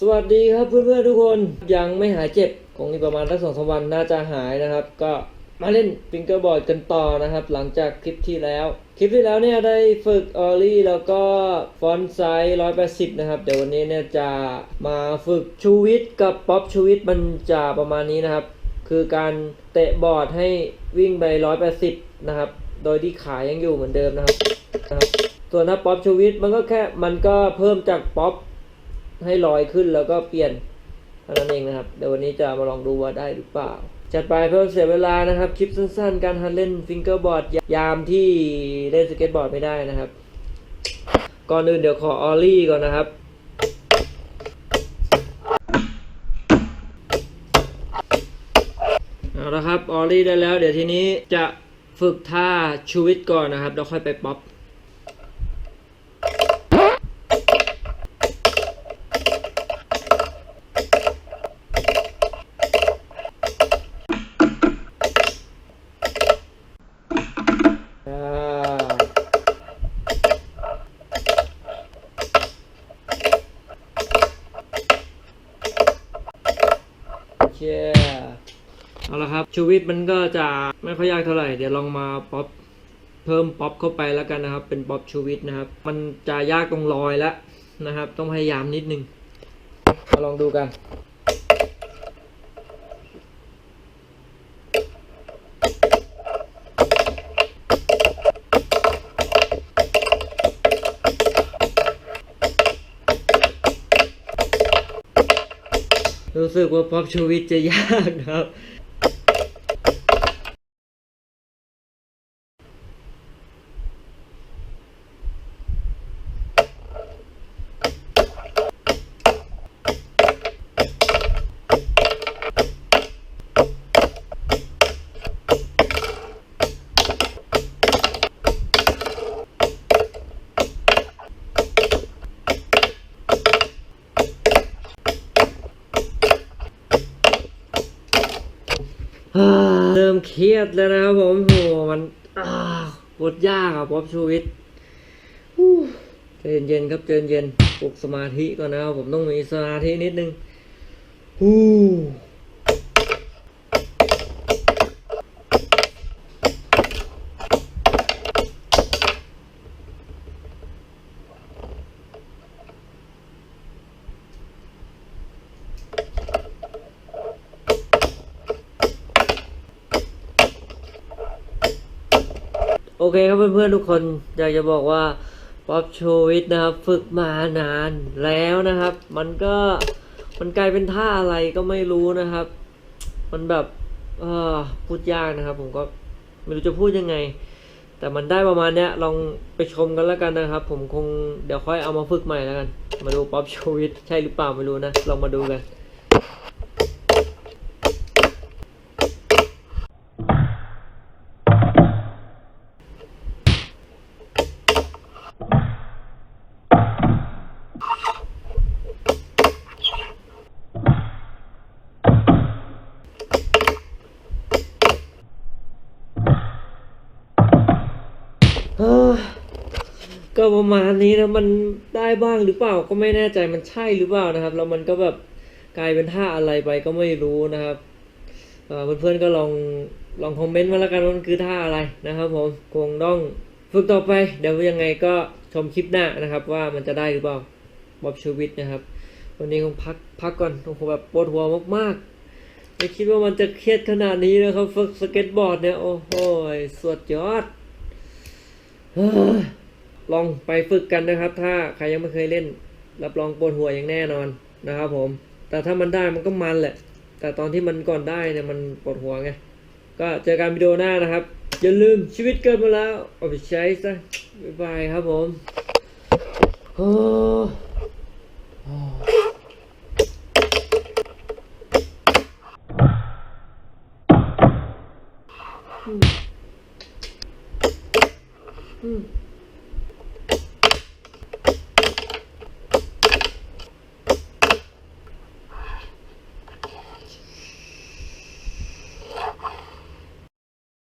สวัสดีครับเพื่อนๆทุกคนยังไม่หายเจ็บคงอีกประมาณสักสองสามวันน่าจะหายนะครับ ก็มาเล่นฟิงเกอร์บอร์ดกันต่อนะครับ หลังจากคลิปที่แล้ว คลิปที่แล้วเนี่ยได้ฝึกออลลี่แล้วก็ฟอนต์ไซส์ร้อยแปดสิบนะครับ เดี๋ยววันนี้เนี่ยจะมาฝึกชูวิทกับป๊อปชูวิทมันจะประมาณนี้นะครับ คือการเตะบอร์ดให้วิ่งไปร้อยแปดสิบนะครับ โดยที่ขายังอยู่เหมือนเดิมนะครับนะครับ ส่วนถ้าป๊อปชูวิทมันก็แค่มันก็เพิ่มจากป๊อป ให้ลอยขึ้นแล้วก็เปลี่ยนเท่านั้นเองนะครับ เดี๋ยววันนี้จะมาลองดูว่าได้หรือเปล่า จัดไปเพื่อเสียเวลานะครับ คลิปสั้นๆ การหัดเล่นฟิงเกอร์บอร์ดยามที่เล่นสเก็ตบอร์ดไม่ได้นะครับ ก่อนอื่นเดี๋ยวขอออลลี่ก่อนนะครับเอาละครับออลลี่ได้แล้ว เดี๋ยวทีนี้จะฝึกท่าชูวิตก่อนนะครับแล้วค่อยไปป๊อป เคเอาละครับชีวิตมันก็จะไม่ค่อยยากเท่าไหร่ เดี๋ยวลองมาป๊อปเพิ่มป๊อปเข้าไปแล้วกันนะครับ เป็นป๊อปชีวิตนะครับ มันจะยากตรงรอยแล้วนะครับ ต้องพยายามนิดนึงมาลองดูกัน รู้สึกว่าป๊อปชูวิตจะยากนะครับ เริ่มเครียดแล้วนะครับผมโหมันปวดยากอะป๊อปชูวิทย์เจนเย็นๆครับเจเย็นปลุกสมาธิก่อนนะครับผมต้องมีสมาธินิดนึงฮู้ โอเคครับเพื่อนๆทุกคนอยากจะบอกว่าป๊อปชูวิทนะครับฝึกมานานแล้วนะครับ มันก็มันกลายเป็นท่าอะไรก็ไม่รู้นะครับ มันแบบเออพูดยากนะครับ ผมก็ไม่รู้จะพูดยังไง แต่มันได้ประมาณเนี้ยลองไปชมกันแล้วกันนะครับ ผมคงเดี๋ยวค่อยเอามาฝึกใหม่แล้วกัน มาดูป๊อปชูวิทใช่หรือเปล่าไม่รู้นะลองมาดูกัน ก็ประมาณนี้นะมันได้บ้างหรือเปล่าก็ไม่แน่ใจมันใช่หรือเปล่านะครับ แล้วมันก็แบบกลายเป็นท่าอะไรไปก็ไม่รู้นะครับเพื่อนๆก็ลองลองคอมเมนต์มาแล้วกันว่ามันคือท่าอะไรนะครับผมคงต้องฝึกต่อไป เดี๋ยวยังไงก็ชมคลิปหน้านะครับ ว่ามันจะได้หรือเปล่าบ๊อบชูวิทย์นะครับ วันนี้คงพักพักก่อนโอ้โหแบบปวดหัวมากๆไม่คิดว่ามันจะเครียดขนาดนี้นะครับฝึกสเก็ตบอร์ดเนี่ยโอ้โหสุดยอด ลองไปฝึกกันนะครับ ถ้าใครยังไม่เคยเล่น รับรองปวดหัวอย่างแน่นอนนะครับผม แต่ถ้ามันได้มันก็มันแหละ แต่ตอนที่มันก่อนได้เนี่ยมันปวดหัวไง ก็เจอกันวิดีโอหน้านะครับ อย่าลืมชีวิตเกิดมาแล้วเอาไปใช้ซะบ๊ายบายครับผมโอ้โอ้อืมอืม